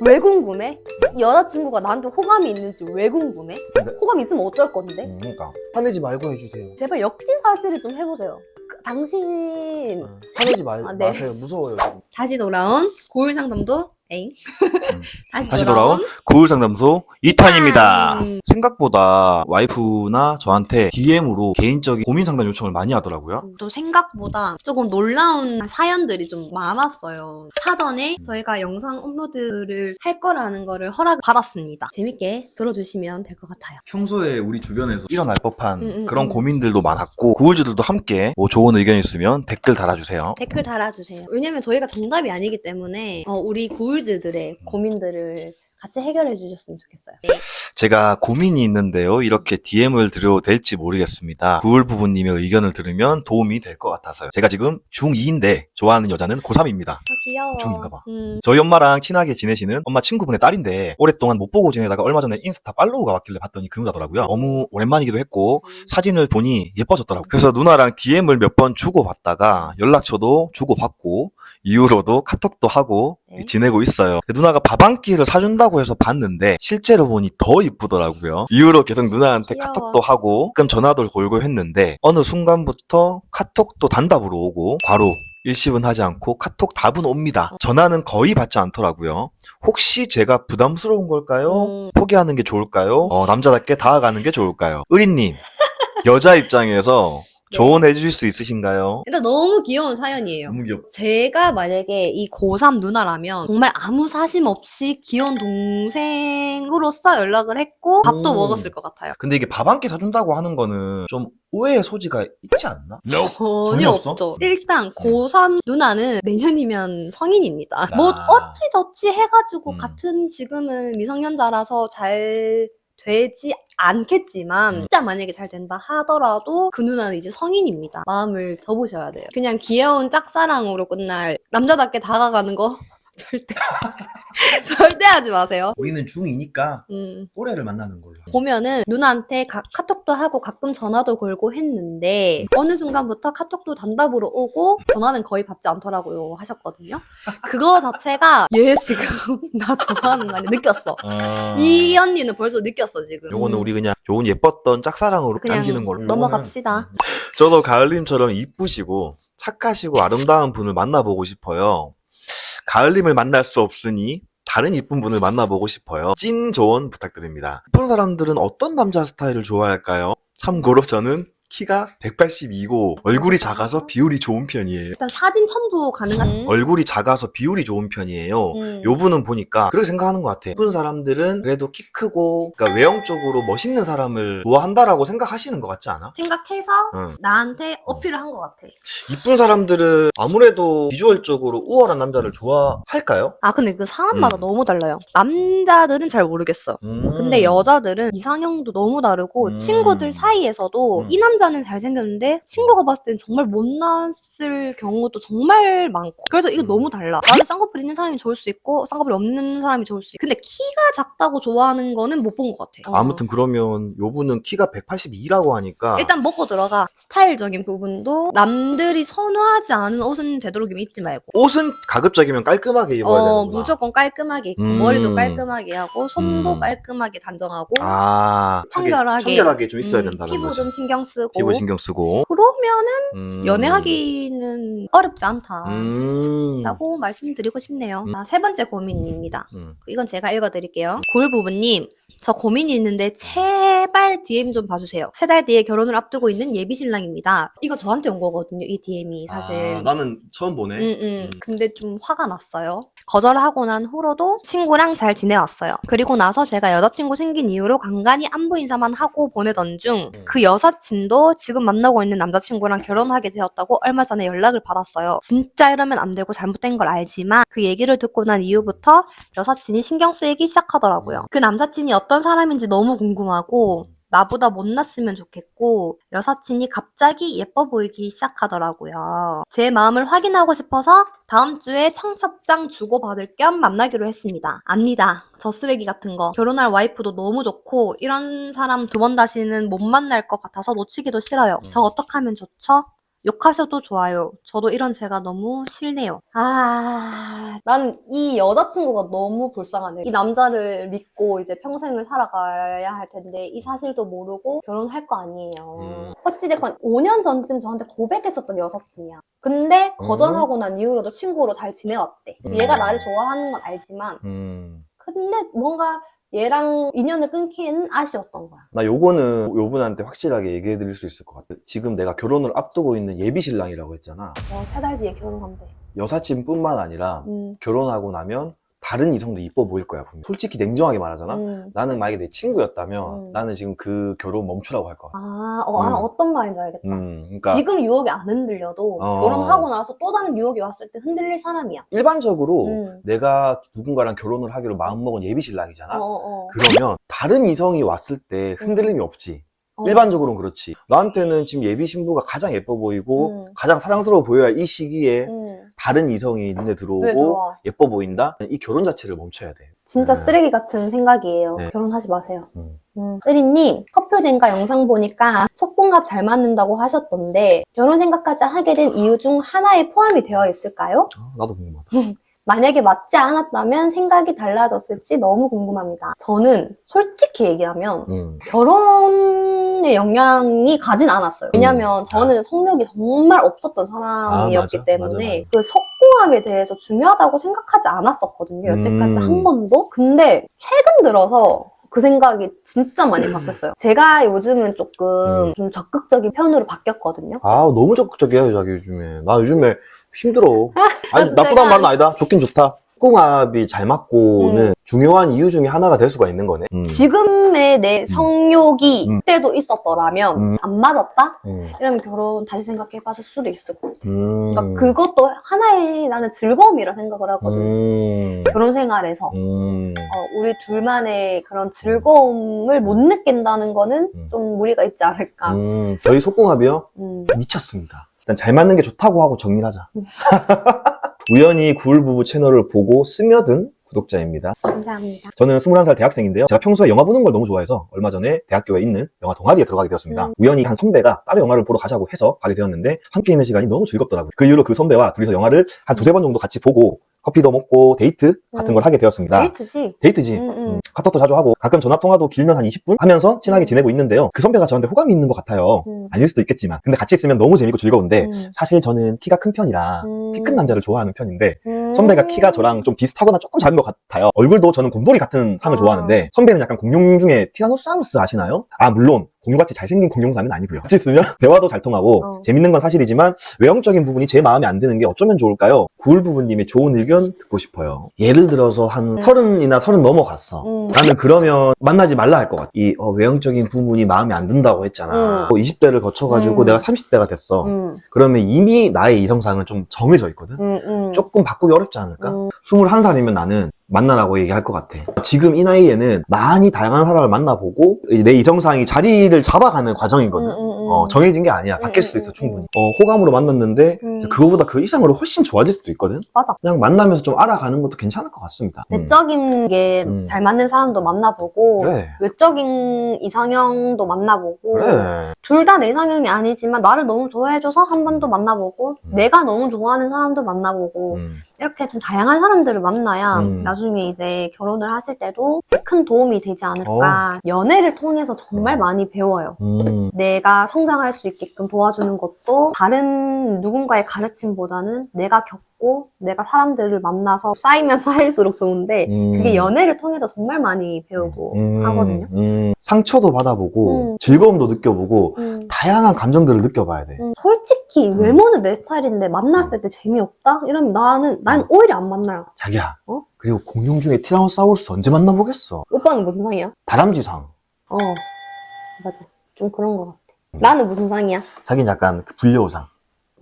왜 궁금해? 여자친구가 나한테 호감이 있는지 왜 궁금해? 근데- 호감 있으면 어쩔 건데? 음, 그러니까 화내지 말고 해주세요. 제발 역지사실을 좀 해보세요. 그, 당신 화내지 말, 아, 네. 마세요. 무서워요. 지금. 다시 돌아온 고울 상담도 엥 다시, 다시 돌아온 고울 상담소 2탄입니다. 음. 생각보다 와이프나 저한테 DM으로 개인적인 고민 상담 요청을 많이 하더라고요. 또 생각보다 조금 놀라운 사연들이 좀 많았어요. 사전에 저희가 영상 업로드를 할 거라는 거를 허락 받았습니다. 재밌게 들어주시면 될 것 같아요. 평소에 우리 주변에서 일어날 법한 음, 음, 그런 음. 고민들도 많았고 구울즈들도 함께 뭐 좋은 의견 있으면 댓글 달아주세요. 댓글 달아주세요. 왜냐면 저희가 정답이 아니기 때문에 어, 우리 구울즈들의 고민들을 같이 해결해 주셨으면 좋겠어요. 제가 고민이 있는데요. 이렇게 DM을 드려도 될지 모르겠습니다. 구울 부부님의 의견을 들으면 도움이 될 것 같아서요. 제가 지금 중2인데 좋아하는 여자는 고3입니다. 아, 귀여워. 중인가 봐. 음, 저희 엄마랑 친하게 지내시는 엄마 친구분의 딸인데 오랫동안 못 보고 지내다가 얼마 전에 인스타 팔로우가 왔길래 봤더니 그 누나더라고요. 너무 오랜만이기도 했고 사진을 보니 예뻐졌더라고요. 그래서 누나랑 DM을 몇 번 주고받다가 연락처도 주고받고 이후로도 카톡도 하고 네. 지내고 있어요. 누나가 밥 한 끼를 사준다고 해서 봤는데 실제로 보니 더 이쁘더라고요. 이후로 계속 누나한테 귀여워. 카톡도 하고 가끔 전화도 걸고 했는데 어느 순간부터 카톡도 단답으로 오고 과로 일십은 하지 않고 카톡 답은 옵니다. 전화는 거의 받지 않더라고요. 혹시 제가 부담스러운 걸까요? 음. 포기하는 게 좋을까요? 어, 남자답게 다가가는 게 좋을까요? 의리님, 여자 입장에서 네. 조언해 주실 수 있으신가요? 일단 너무 귀여운 사연이에요. 너무 귀엽. 제가 만약에 이 고3 누나라면 정말 아무 사심 없이 귀여운 동생으로서 연락을 했고 밥도 음. 먹었을 것 같아요. 근데 이게 밥 한 끼 사준다고 하는 거는 좀 오해의 소지가 있지 않나? 전혀 전혀 없어? 없죠. 일단 고3 누나는 내년이면 성인입니다. 아. 뭐 어찌저찌 해가지고 음. 같은 지금은 미성년자라서 잘 되지 않겠지만 음. 진짜 만약에 잘 된다 하더라도 그 누나는 이제 성인입니다. 마음을 접으셔야 돼요. 그냥 귀여운 짝사랑으로 끝날 남자답게 다가가는 거 절대 절대 하지 마세요. 우리는 중2니까 음. 또래를 만나는 걸로. 보면은 누나한테 가- 카톡도 하고 가끔 전화도 걸고 했는데 어느 순간부터 카톡도 단답으로 오고 전화는 거의 받지 않더라고요 하셨거든요. 그거 자체가 얘 지금 나 좋아하는 거 아니야 느꼈어. 아... 이 언니는 벌써 느꼈어 지금. 요거는 음. 우리 그냥 좋은 예뻤던 짝사랑으로 그냥 남기는 걸로. 넘어갑시다. 저도 가을님처럼 이쁘시고 착하시고 아름다운 분을 만나보고 싶어요. 가을님을 만날 수 없으니 다른 이쁜 분을 만나보고 싶어요. 찐 조언 부탁드립니다. 이쁜 사람들은 어떤 남자 스타일을 좋아할까요? 참고로 저는 키가 182고 얼굴이 작아서 비율이 좋은 편이에요. 일단 사진 첨부 가능한. 얼굴이 작아서 비율이 좋은 편이에요. 음. 요 분은 보니까 그렇게 생각하는 것 같아. 이쁜 사람들은 그래도 키 크고 그러니까 외형적으로 멋있는 사람을 좋아한다라고 생각하시는 것 같지 않아? 생각해서 응. 나한테 어필을 한 것 같아. 이쁜 사람들은 아무래도 비주얼적으로 우월한 남자를 좋아할까요? 아 근데 그 사람마다 음. 너무 달라요. 남자들은 잘 모르겠어. 음. 근데 여자들은 이상형도 너무 다르고 음. 친구들 사이에서도 음. 이남 자는 잘생겼는데 친구가 봤을 땐 정말 못났을 경우도 정말 많고 그래서 이거 음. 너무 달라 나는 쌍꺼풀 있는 사람이 좋을 수 있고 쌍꺼풀 없는 사람이 좋을 수 있고 근데 키가 작다고 좋아하는 거는 못 본 것 같아 어. 아무튼 그러면 요 분은 키가 182라고 하니까 일단 먹고 들어가 스타일적인 부분도 남들이 선호하지 않은 옷은 되도록이면 입지 말고 옷은 가급적이면 깔끔하게 입어야 어, 되는구나. 무조건 깔끔하게 입고 음. 머리도 깔끔하게 하고 손도 음. 깔끔하게 단정하고 아, 청결하게 청결하게 좀 있어야 음, 된다는 피부 거지. 좀 신경 쓰고 피부 신경 쓰고. 그러면은 음. 연애하기는 어렵지 않다라고 음. 말씀드리고 싶네요. 음. 아, 세 번째 고민입니다. 음. 이건 제가 읽어드릴게요. 굴 부부님, 저 고민이 있는데 제발 DM 좀 봐주세요. 세 달 뒤에 결혼을 앞두고 있는 예비 신랑입니다. 이거 저한테 온 거거든요. 이 DM이 사실. 아, 나는 처음 보네. 음, 음. 근데 좀 화가 났어요. 거절하고 난 후로도 친구랑 잘 지내왔어요. 그리고 나서 제가 여자친구 생긴 이후로 간간히 안부 인사만 하고 보내던 중 음. 그 여사친도 지금 만나고 있는 남자친구랑 결혼하게 되었다고 얼마 전에 연락을 받았어요. 진짜 이러면 안 되고 잘못된 걸 알지만 그 얘기를 듣고 난 이후부터 여사친이 신경 쓰이기 시작하더라고요. 그 남사친이 어떤 사람인지 너무 궁금하고 나보다 못났으면 좋겠고 여사친이 갑자기 예뻐 보이기 시작하더라고요. 제 마음을 확인하고 싶어서 다음 주에 청첩장 주고받을 겸 만나기로 했습니다. 압니다. 저 쓰레기 같은 거. 결혼할 와이프도 너무 좋고 이런 사람 두 번 다시는 못 만날 것 같아서 놓치기도 싫어요. 저 어떡하면 좋죠? 욕하셔도 좋아요. 저도 이런 제가 너무 싫네요. 아, 난 이 여자친구가 너무 불쌍하네. 이 남자를 믿고 이제 평생을 살아가야 할 텐데 이 사실도 모르고 결혼할 거 아니에요. 음. 어찌됐건 5년 전쯤 저한테 고백했었던 여사친이야. 근데 거절하고 난 이후로도 친구로 잘 지내왔대. 음. 얘가 나를 좋아하는 건 알지만 음. 근데 뭔가 얘랑 인연을 끊기에는 아쉬웠던 거야. 나 요거는 요분한테 확실하게 얘기해 드릴 수 있을 것 같아. 지금 내가 결혼을 앞두고 있는 예비 신랑이라고 했잖아. 어, 세달 뒤에 결혼한대. 여사친뿐만 아니라 음. 결혼하고 나면 다른 이성도 이뻐 보일 거야. 분명. 솔직히 냉정하게 말하잖아. 음. 나는 만약에 내 친구였다면 음. 나는 지금 그 결혼 멈추라고 할 거야. 아, 어, 아, 음. 어떤 말인지 알겠다. 음, 그러니까 지금 유혹이 안 흔들려도 어. 결혼하고 나서 또 다른 유혹이 왔을 때 흔들릴 사람이야. 일반적으로 음. 내가 누군가랑 결혼을 하기로 마음먹은 예비 신랑이잖아. 어, 어, 어. 그러면 다른 이성이 왔을 때 흔들림이 없지. 어. 일반적으로는 그렇지. 나한테는 지금 예비 신부가 가장 예뻐 보이고 음. 가장 사랑스러워 보여야 할이 시기에 음. 다른 이성이 눈에 들어오고 들어와. 예뻐 보인다? 이 결혼 자체를 멈춰야 돼. 진짜 네. 쓰레기 같은 생각이에요. 네. 결혼하지 마세요. 음. 음. 혜리님, 커플젠가 영상 보니까 속궁합 잘 맞는다고 하셨던데, 결혼 생각까지 하게 된 이유 중 하나에 포함이 되어 있을까요? 아, 나도 궁금하다. 만약에 맞지 않았다면 생각이 달라졌을지 너무 궁금합니다. 저는 솔직히 얘기하면 음. 결혼 의 영향이 가진 않았어요. 왜냐면 음. 저는 성욕이 정말 없었던 사람이었기 아, 맞아. 때문에 맞아, 그 속궁합에 대해서 중요하다고 생각하지 않았었거든요. 여태까지 음. 한 번도. 근데 최근 들어서 그 생각이 진짜 많이 바뀌었어요. 제가 요즘은 조금 음. 좀 적극적인 편으로 바뀌었거든요. 아, 너무 적극적이야, 자기 요즘에. 나 요즘에 힘들어. 아니, 제가- 나쁘다는 말은 아니다. 좋긴 좋다. 궁합이 잘 맞고는 중요한 이유 중에 하나가 될 수가 있는 거네. 음. 지금의 내 성욕이 음. 그때도 있었더라면 음. 안 맞았다? 음. 이러면 결혼 다시 생각해 봤을 수도 있을 것 같아. 음. 그러니까 그것도 하나의 나는 즐거움이라 생각을 하거든. 음. 결혼 생활에서. 음. 어, 우리 둘만의 그런 즐거움을 못 느낀다는 거는 음. 좀 무리가 있지 않을까. 음. 저희 속궁합이요? 음. 미쳤습니다. 일단 잘 맞는 게 좋다고 하고 정리하자. 음. 우연히 구울 부부 채널을 보고 스며든 구독자입니다. 감사합니다. 저는 21살 대학생인데요. 제가 평소에 영화 보는 걸 너무 좋아해서 얼마 전에 대학교에 있는 영화 동아리에 들어가게 되었습니다. 음. 우연히 한 선배가 따로 영화를 보러 가자고 해서 가게 되었는데 함께 있는 시간이 너무 즐겁더라고요. 그 이후로 그 선배와 둘이서 영화를 한 두세 번 정도 같이 보고 커피도 먹고 데이트 같은 음. 걸 하게 되었습니다. 데이트지? 데이트지. 음, 음. 음, 카톡도 자주 하고 가끔 전화 통화도 길면 한 20분 하면서 친하게 지내고 있는데요. 그 선배가 저한테 호감이 있는 것 같아요. 음. 아닐 수도 있겠지만 근데 같이 있으면 너무 재밌고 즐거운데 음. 사실 저는 키가 큰 편이라 음. 키큰 남자를 좋아하는 편인데 음. 선배가 키가 저랑 좀 비슷하거나 조금 작은 것 같아요. 얼굴도 저는 곰돌이 같은 상을 아. 좋아하는데 선배는 약간 공룡 중에 티라노사우루스 아시나요? 아 물론 공룡같이 잘생긴 공룡사는 아니고요. 같이 있으면 대화도 잘 통하고 어. 재밌는 건 사실이지만 외형적인 부분이 제 마음에 안 드는 게 어쩌면 좋을까요? 구울 부부님의 좋은 의견 듣고 싶어요. 예를 들어서 한 음. 서른이나 서른 넘어갔어. 음. 나는 그러면 만나지 말라 할 것 같아. 이 어, 외형적인 부분이 마음에 안 든다고 했잖아. 음. 20대를 거쳐가지고 음. 내가 30대가 됐어. 음. 그러면 이미 나의 이성상은 좀 정해져 있거든. 음. 음. 조금 바꾸기 어렵지 않을까? 음. 21살이면 나는 만나라고 얘기할 것 같아. 지금 이 나이에는 많이 다양한 사람을 만나보고 내 이성상이 자리를 잡아가는 과정이거든. 음, 음, 음. 어, 정해진 게 아니야. 바뀔 음, 수도 음, 있어, 음, 충분히. 어, 호감으로 만났는데, 음. 그거보다 그 이상으로 훨씬 좋아질 수도 있거든? 맞아. 그냥 만나면서 좀 알아가는 것도 괜찮을 것 같습니다. 음. 내적인 게 음. 잘 맞는 사람도 만나보고 그래. 외적인 이상형도 만나보고 그래. 둘다 내 이상형이 아니지만 나를 너무 좋아해줘서 한 번 더 만나보고 음. 내가 너무 좋아하는 사람도 만나보고 음. 이렇게 좀 다양한 사람들을 만나야 음. 나중에 이제 결혼을 하실 때도 큰 도움이 되지 어. 않을까 연애를 통해서 정말 많이 배워요 음. 내가 성장할 수 있게끔 도와주는 것도 다른 누군가의 가르침보다는 내가 겪 고 내가 사람들을 만나서 쌓이면 쌓일수록 좋은데 음. 그게 연애를 통해서 정말 많이 배우고 음. 하거든요. 음. 상처도 받아보고, 음. 즐거움도 느껴보고, 음, 다양한 감정들을 느껴봐야 돼. 음, 솔직히 음. 외모는 내 스타일인데 만났을 때 재미없다? 이러면 나는 난 오히려 안 만나요. 자기야. 어? 그리고 공룡 중에 티라노사우루스 언제 만나보겠어? 오빠는 무슨 상이야? 다람쥐상. 어 맞아 좀 그런 것 같아. 나는 무슨 상이야? 자기는 약간 그 불려우상.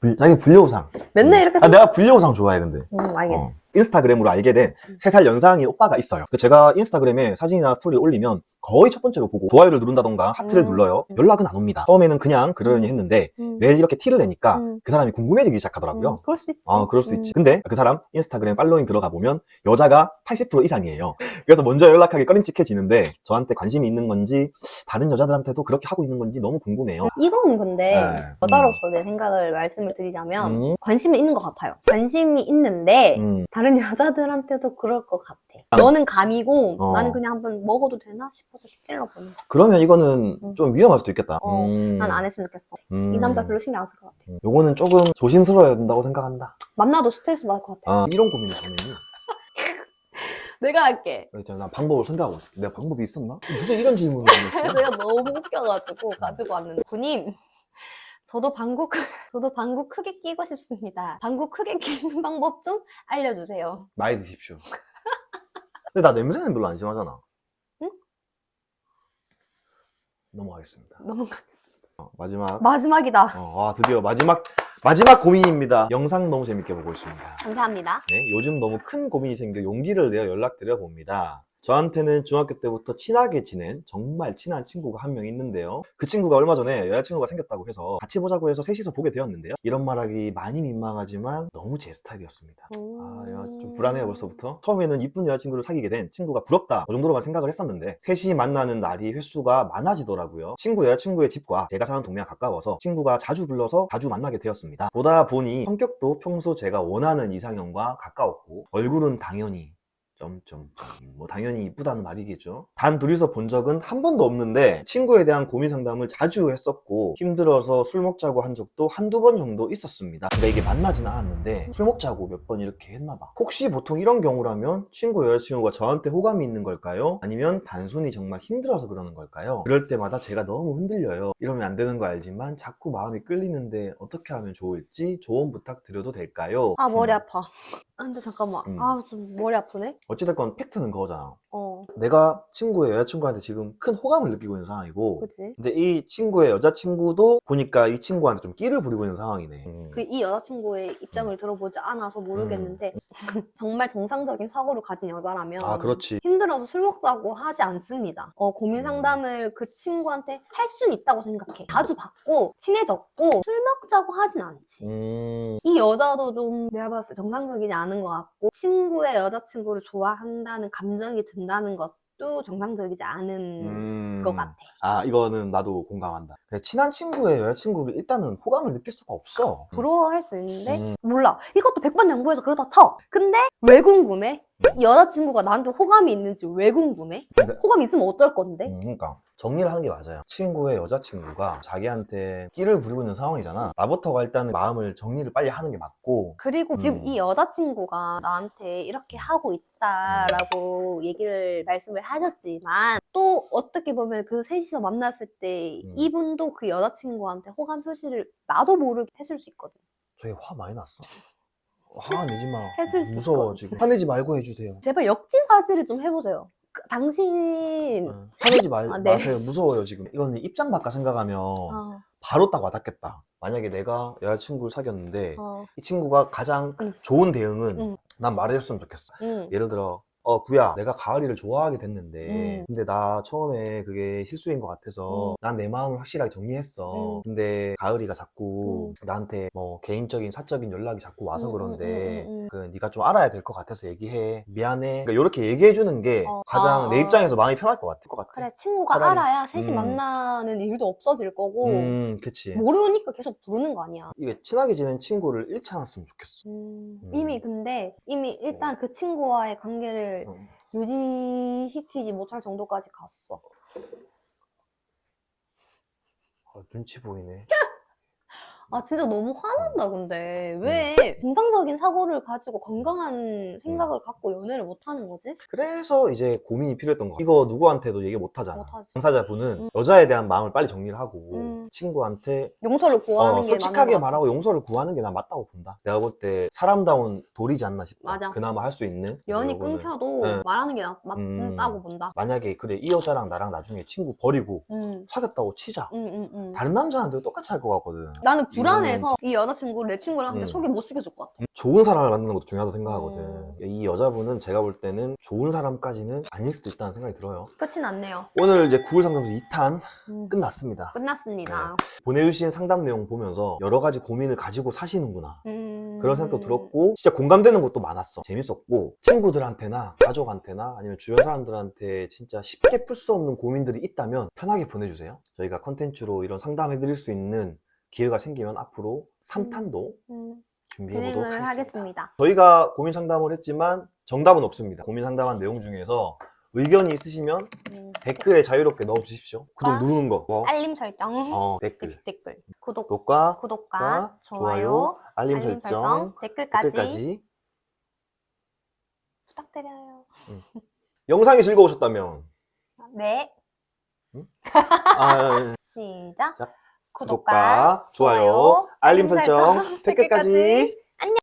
불, 자기는 불려우상. 맨날 이렇게 아, 생 내가 불려우상 좋아해, 근데. 음, 알겠어. 어. 인스타그램으로 알게 된 음. 3살 연상인 오빠가 있어요. 그 제가 인스타그램에 사진이나 스토리를 올리면 거의 첫 번째로 보고 좋아요를 누른다던가 하트를 음. 눌러요. 연락은 안 옵니다. 처음에는 그냥 그러려니 했는데 음, 매일 이렇게 티를 내니까 음. 그 사람이 궁금해지기 시작하더라고요. 음, 그럴 수 있지. 아, 그럴 수 음. 있지. 근데 그 사람 인스타그램 팔로잉 들어가 보면 여자가 80% 이상이에요. 그래서 먼저 연락하기 꺼림칙해지는데 저한테 관심이 있는 건지 다른 여자들한테도 그렇게 하고 있는 건지 너무 궁금해요. 이거는 근데 네. 여자로서 내 생각을 말씀을 드리자면 음. 관심이 있는 것 같아요. 관심이 있는데 음. 다른 여자들한테도 그럴 것 같아. 아. 너는 감이고 어. 나는 그냥 한번 먹어도 되나 싶어 서 이렇게 찔러보는 거야. 그러면 이거는 음. 좀 위험할 수도 있겠다. 어, 음. 난 안 했으면 좋겠어. 음. 이 남자 별로 신경 안 쓸 것 같아. 음. 요거는 조금 조심스러워야 된다고 생각한다. 만나도 스트레스 받을 것 같아. 아, 이런 고민이 당연히. 내가 할게. 있잖아, 난 방법을 생각하고 있을게. 내가 방법이 있었나? 무슨 이런 질문을 했어? 내가 너무 웃겨가지고 가지고 왔는데 군님 저도 방구 크- 저도 방구 크게 끼고 싶습니다. 방구 크게 끼는 방법 좀 알려주세요. 많이 드십시오. 근데 나 냄새는 별로 안 심하잖아. 응? 넘어가겠습니다. 넘어가겠습니다. 어, 마지막. 마지막이다. 어, 아, 드디어 마지막, 마지막 고민입니다. 영상 너무 재밌게 보고 있습니다. 감사합니다. 네, 요즘 너무 큰 고민이 생겨 용기를 내어 연락드려 봅니다. 저한테는 중학교 때부터 친하게 지낸 정말 친한 친구가 한 명 있는데요. 그 친구가 얼마 전에 여자친구가 생겼다고 해서 같이 보자고 해서 셋이서 보게 되었는데요. 이런 말하기 많이 민망하지만 너무 제 스타일이었습니다. 아, 야, 좀 불안해요, 벌써부터. 처음에는 이쁜 여자친구를 사귀게 된 친구가 부럽다. 그 정도로만 생각을 했었는데, 셋이 만나는 날이 횟수가 많아지더라고요. 친구 여자친구의 집과 제가 사는 동네가 가까워서 친구가 자주 불러서 자주 만나게 되었습니다. 보다 보니 성격도 평소 제가 원하는 이상형과 가까웠고, 얼굴은 당연히 점점점 뭐 당연히 이쁘다는 말이겠죠. 단 둘이서 본 적은 한 번도 없는데 친구에 대한 고민 상담을 자주 했었고 힘들어서 술 먹자고 한 적도 한두 번 정도 있었습니다. 그러니까 이게 만나진 않았는데 술 먹자고 몇 번 이렇게 했나 봐. 혹시 보통 이런 경우라면 친구 여자친구가 저한테 호감이 있는 걸까요? 아니면 단순히 정말 힘들어서 그러는 걸까요? 그럴 때마다 제가 너무 흔들려요. 이러면 안 되는 거 알지만 자꾸 마음이 끌리는데 어떻게 하면 좋을지 조언 부탁드려도 될까요? 아 머리 아파. 아, 근데 잠깐만. 음. 아 좀 머리 아프네. 어찌됐건 팩트는 그거잖아. 어, 내가 친구의 여자친구한테 지금 큰 호감을 느끼고 있는 상황이고 그치. 근데 이 친구의 여자친구도 보니까 이 친구한테 좀 끼를 부리고 있는 상황이네 그이 여자친구의 입장을 들어보지 않아서 모르겠는데 정말 정상적인 사고를 가진 여자라면 아 그렇지 힘들어서 술 먹자고 하지 않습니다. 어, 고민 음. 상담을 그 친구한테 할 수는 있다고 생각해. 자주 받고 친해졌고 술 먹자고 하진 않지. 음... 이 여자도 좀 내가 봤을 때 정상적이지 않은 것 같고 친구의 여자친구를 좋아한다는 감정이 든 다는 것도 정상적이지 않은 음... 것 같아. 아 이거는 나도 공감한다 근데 친한 친구의 여자친구를 일단은 호감을 느낄 수가 없어 부러워할 수 있는데 음. 몰라. 이것도 백반양보해서 그러다 쳐. 근데 왜 궁금해? 이 여자친구가 나한테 호감이 있는지 왜 궁금해? 근데- 호감이 있으면 어떨 건데? 음, 그러니까 정리를 하는 게 맞아요 친구의 여자친구가 자기한테 끼를 부리고 있는 상황이잖아 나부터가 일단은 마음을 정리를 빨리 하는 게 맞고 그리고 지금 음. 이 여자친구가 나한테 이렇게 하고 있다라고 얘기를 말씀을 하셨지만 또 어떻게 보면 그 셋이서 만났을 때 음. 이분도 그 여자친구한테 호감 표시를 나도 모르게 했을 수 있거든. 저희 화 많이 났어 화 내지 마 했을 수 무서워 있거든. 지금 화내지 말고 해주세요 제발 역지사지를 좀 해보세요. 그- 당신 어, 화내지 말, 아, 네. 마세요. 무서워요, 지금. 이거는 입장 바꿔 생각하면 어, 바로 딱 와닿겠다. 만약에 내가 여자친구를 사귀었는데 어, 이 친구가 가장 응. 좋은 대응은 응. 난 말해줬으면 좋겠어. 응. 예를 들어, 어, 구야, 내가 가을이를 좋아하게 됐는데, 음. 근데 나 처음에 그게 실수인 것 같아서, 음. 난내 마음을 확실하게 정리했어. 음. 근데 가을이가 자꾸 나한테 뭐 개인적인, 사적인 연락이 자꾸 와서 음, 그런데, 음, 음, 음. 그 네가 좀 알아야 될 것 같아서 얘기해. 미안해. 그러니까 이렇게 얘기해 주는 게 어, 가장 아, 내 어. 입장에서 마음이 편할 것 같아. 것 같아. 그래 친구가 차라리. 알아야 셋이 음. 만나는 일도 없어질 거고 음, 그치. 모르니까 계속 부르는 거 아니야. 이게 친하게 지낸 친구를 잃지 않았으면 좋겠어. 음, 음. 이미 근데 이미 일단 그 친구와의 관계를 음. 유지시키지 못할 정도까지 갔어. 아, 눈치 보이네. 아 진짜 너무 화난다 근데 음. 왜 정상적인 사고를 가지고 건강한 생각을 갖고 연애를 못 하는 거지? 그래서 이제 고민이 필요했던 거. 이거 누구한테도 얘기 못 하잖아. 못하지. 당사자분은 음. 여자에 대한 마음을 빨리 정리를 하고 음. 친구한테 용서를 구하는 어, 게 솔직하게 맞는. 말하고 용서를 구하는 게 난 맞다고 본다. 내가 볼 때 사람다운 도리지 않나 싶어. 맞아. 그나마 할 수 있는. 연이 끊겨도 네. 말하는 게 나- 음. 맞다고 본다. 만약에 그래 이 여자랑 나랑 나중에 친구 버리고 음, 사귀었다고 치자. 음, 음, 음. 다른 남자한테도 똑같이 할 것 같거든. 나는 불안해서 이 여자친구를 내 친구랑 음. 소개 못 시켜줄 것 같아. 좋은 사람을 만나는 것도 중요하다고 생각하거든. 음. 이 여자분은 제가 볼 때는 좋은 사람까지는 아닐 수도 있다는 생각이 들어요. 끝이 났네요. 오늘 이제 구글 상담소 2탄 음, 끝났습니다. 끝났습니다. 보내주신 상담 내용 보면서 여러 가지 고민을 가지고 사시는구나. 음. 그런 생각도 들었고 진짜 공감되는 것도 많았어 재밌었고 친구들한테나 가족한테나 아니면 주변 사람들한테 진짜 쉽게 풀 수 없는 고민들이 있다면 편하게 보내주세요 저희가 컨텐츠로 이런 상담해드릴 수 있는 기회가 생기면 앞으로 3탄도 음, 준비해 보도록 진행을 하겠습니다. 하겠습니다. 저희가 고민 상담을 했지만 정답은 없습니다. 고민 상담한 내용 중에서 의견이 있으시면 음, 댓글에 자유롭게 넣어 주십시오. 구독 아. 누르는 거. 뭐, 알림 설정, 어, 댓글. 댓- 댓글, 구독, 구독과 구독과 좋아요, 좋아요, 알림, 알림 설정, 설정, 댓글까지, 댓글까지. 부탁드려요. 영상이 즐거우셨다면? 네, 아, 시작. 구독과 좋아요, 알림 설정, 댓글까지